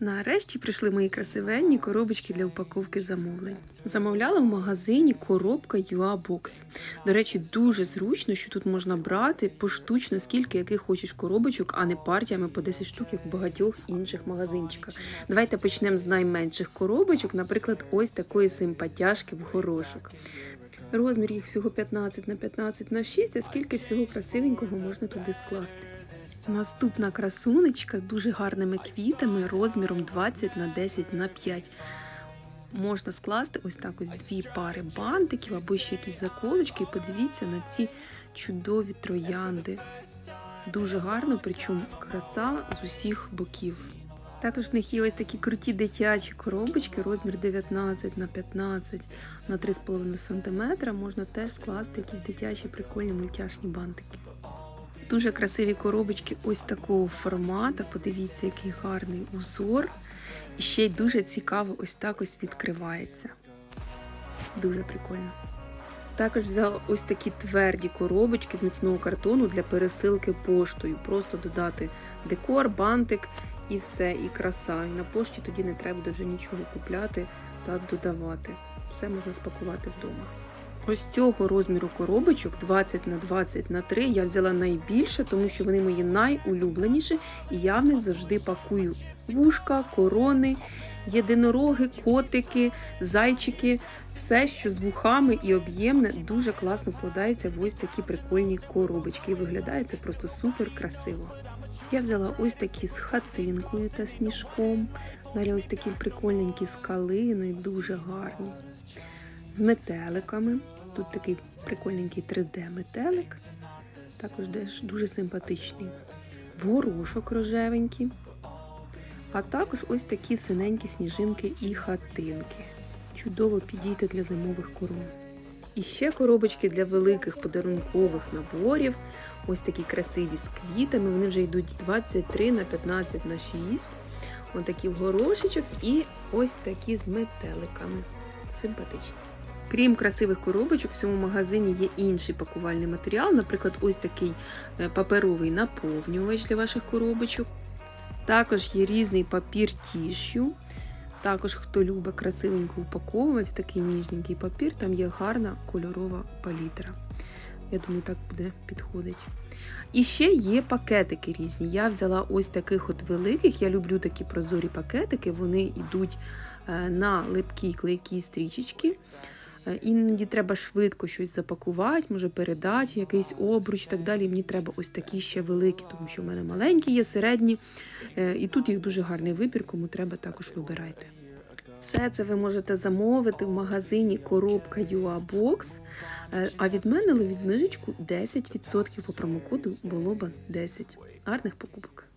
Нарешті прийшли мої красивенні коробочки для упаковки замовлень. Замовляла в магазині коробка UA Box. До речі, дуже зручно, що тут можна брати поштучно, скільки яких хочеш коробочок, а не партіями по 10 штук, як в багатьох інших магазинчиках. Давайте почнемо з найменших коробочок, наприклад, ось такої симпатяшки в горошок. Розмір їх всього 15 на 15 на 6, а скільки всього красивенького можна туди скласти. Наступна красунечка з дуже гарними квітами розміром 20 на 10 на 5. Можна скласти ось так ось дві пари бантиків або ще якісь заколочки. І подивіться на ці чудові троянди. Дуже гарно, причому краса з усіх боків. Також в них є ось такі круті дитячі коробочки, розмір 19 на 15 на 3,5 см. Можна теж скласти якісь дитячі прикольні мультяшні бантики. Дуже красиві коробочки ось такого формату. Подивіться, який гарний узор. І ще й дуже цікаво ось так ось відкривається. Дуже прикольно. Також взяла ось такі тверді коробочки з міцного картону для пересилки поштою. Просто додати декор, бантик і все, і краса. І на пошті тоді не треба вже нічого купляти та додавати. Все можна спакувати вдома. Ось цього розміру коробочок 20 на 20 на 3 я взяла найбільше, тому що вони мої найулюбленіші, і я в них завжди пакую вушка, корони, єдинороги, котики, зайчики, все, що з вухами і об'ємне, дуже класно вкладається в ось такі прикольні коробочки. І виглядає це просто супер красиво. Я взяла ось такі з хатинкою та сніжком. Далі ось такі прикольненькі з калиною, дуже гарні. З метеликами. Тут такий прикольненький 3D-метелик. Також дуже симпатичний. Горошок рожевенький. А також ось такі синенькі сніжинки і хатинки. Чудово підійти для зимових корон. І ще коробочки для великих подарункових наборів. Ось такі красиві з квітами. Вони вже йдуть 23 на 15 на 6. Ось такі в горошечок і ось такі з метеликами. Симпатичні. Крім красивих коробочок, в цьому магазині є інший пакувальний матеріал, наприклад, ось такий е, паперовий наповнювач для ваших коробочок. Також є різний папір тішю. Також, хто любить красивенько упаковувати в такий ніжненький папір, там є гарна кольорова палітра. Я думаю, так буде підходить. І ще є пакетики різні. Я взяла ось таких от великих. Я люблю такі прозорі пакетики. Вони йдуть е, на липкі клейкі стрічечки. Е, Іноді треба швидко щось запакувати, може передати, якийсь обруч і так далі. Мені треба ось такі ще великі, тому що в мене маленькі є, середні. Е, І тут їх дуже гарний вибір, кому треба, також вибирайте. Все це ви можете замовити в магазині коробка UA Box. Е, А від мене ловіть знижечку 10% по промокоду Болоба 10. Гарних покупок!